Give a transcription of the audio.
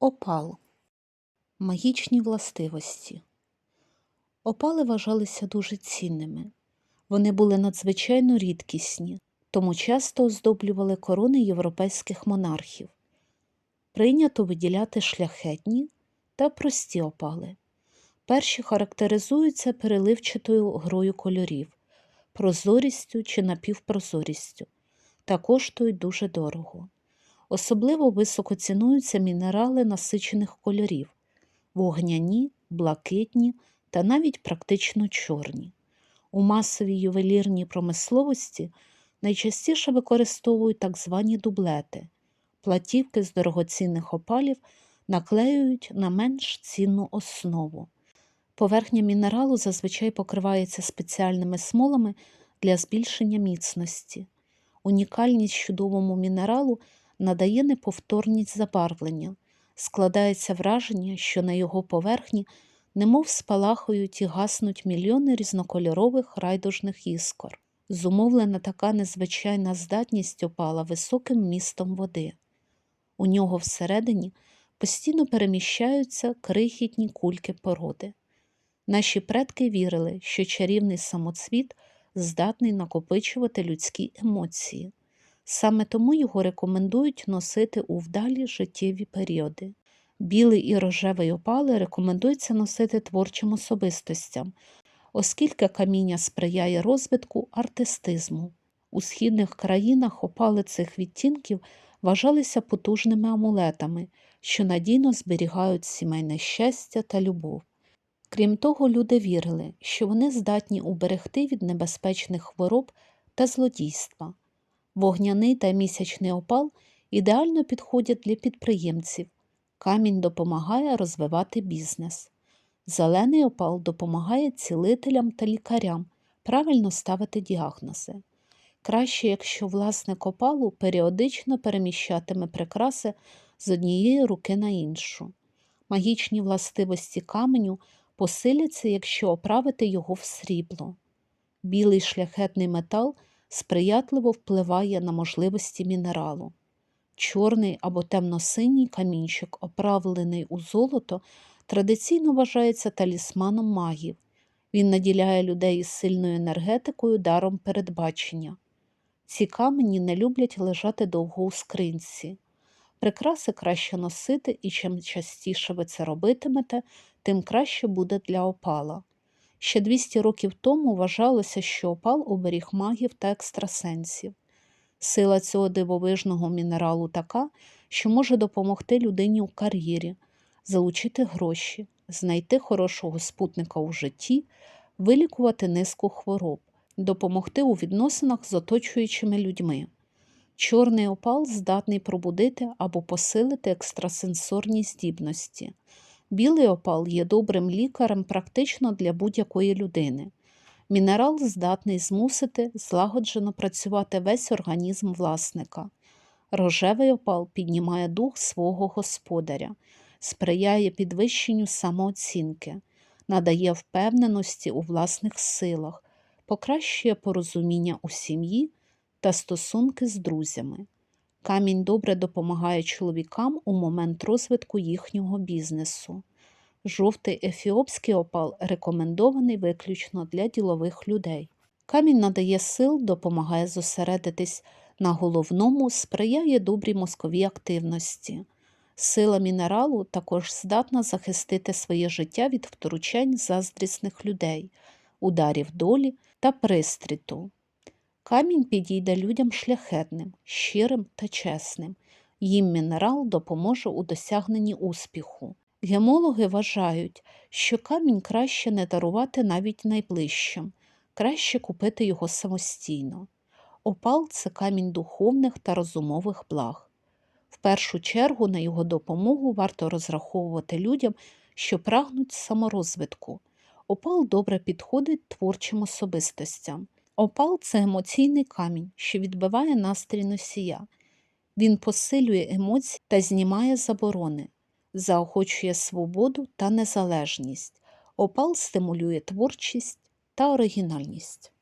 Опал. Магічні властивості. Опали вважалися дуже цінними. Вони були надзвичайно рідкісні, тому часто оздоблювали корони європейських монархів. Прийнято виділяти шляхетні та прості опали. Перші характеризуються переливчатою грою кольорів, прозорістю чи напівпрозорістю та коштують дуже дорого. Особливо високо цінуються мінерали насичених кольорів вогняні, блакитні та навіть практично чорні. У масовій ювелірній промисловості найчастіше використовують так звані дублети. Платівки з дорогоцінних опалів наклеюють на менш цінну основу. Поверхня мінералу зазвичай покривається спеціальними смолами для збільшення міцності. Унікальність чудовому мінералу надає неповторність забарвлення, складається враження, що на його поверхні немов спалахують і гаснуть мільйони різнокольорових райдужних іскор. Зумовлена така незвичайна здатність опала високим містом води. У нього всередині постійно переміщаються крихітні кульки породи. Наші предки вірили, що чарівний самоцвіт здатний накопичувати людські емоції. Саме тому його рекомендують носити у вдалі життєві періоди. Білий і рожевий опали рекомендується носити творчим особистостям, оскільки каміння сприяє розвитку артистизму. У східних країнах опали цих відтінків вважалися потужними амулетами, що надійно зберігають сімейне щастя та любов. Крім того, люди вірили, що вони здатні уберегти від небезпечних хвороб та злодійства. Вогняний та місячний опал ідеально підходять для підприємців. Камінь допомагає розвивати бізнес. Зелений опал допомагає цілителям та лікарям правильно ставити діагнози. Краще, якщо власник опалу періодично переміщатиме прикраси з однієї руки на іншу. Магічні властивості каменю посиляться, якщо оправити його в срібло. Білий шляхетний метал сприятливо впливає на можливості мінералу. Чорний або темно-синій камінчик, оправлений у золото, традиційно вважається талісманом магів. Він наділяє людей із сильною енергетикою даром передбачення. Ці камені не люблять лежати довго у скринці. Прикраси краще носити, і чим частіше ви це робитимете, тим краще буде для опала. Ще 200 років тому вважалося, що опал оберіг магів та екстрасенсів. Сила цього дивовижного мінералу така, що може допомогти людині у кар'єрі, залучити гроші, знайти хорошого спутника у житті, вилікувати низку хвороб, допомогти у відносинах з оточуючими людьми. Чорний опал здатний пробудити або посилити екстрасенсорні здібності. Білий опал є добрим лікарем практично для будь-якої людини. Мінерал здатний змусити злагоджено працювати весь організм власника. Рожевий опал піднімає дух свого господаря, сприяє підвищенню самооцінки, надає впевненості у власних силах, покращує порозуміння у сім'ї та стосунки з друзями. Камінь добре допомагає чоловікам у момент розвитку їхнього бізнесу. Жовтий ефіопський опал рекомендований виключно для ділових людей. Камінь надає сил, допомагає зосередитись на головному, сприяє добрій мозковій активності. Сила мінералу також здатна захистити своє життя від втручань заздрісних людей, ударів долі та пристріту. Камінь підійде людям шляхетним, щирим та чесним. Їм мінерал допоможе у досягненні успіху. Гемологи вважають, що камінь краще не дарувати навіть найближчим, краще купити його самостійно. Опал це камінь духовних та розумових благ. В першу чергу на його допомогу варто розраховувати людям, що прагнуть саморозвитку. Опал добре підходить творчим особистостям. Опал це емоційний камінь, що відбиває настрій носія. Він посилює емоції та знімає заборони, заохочує свободу та незалежність. Опал стимулює творчість та оригінальність.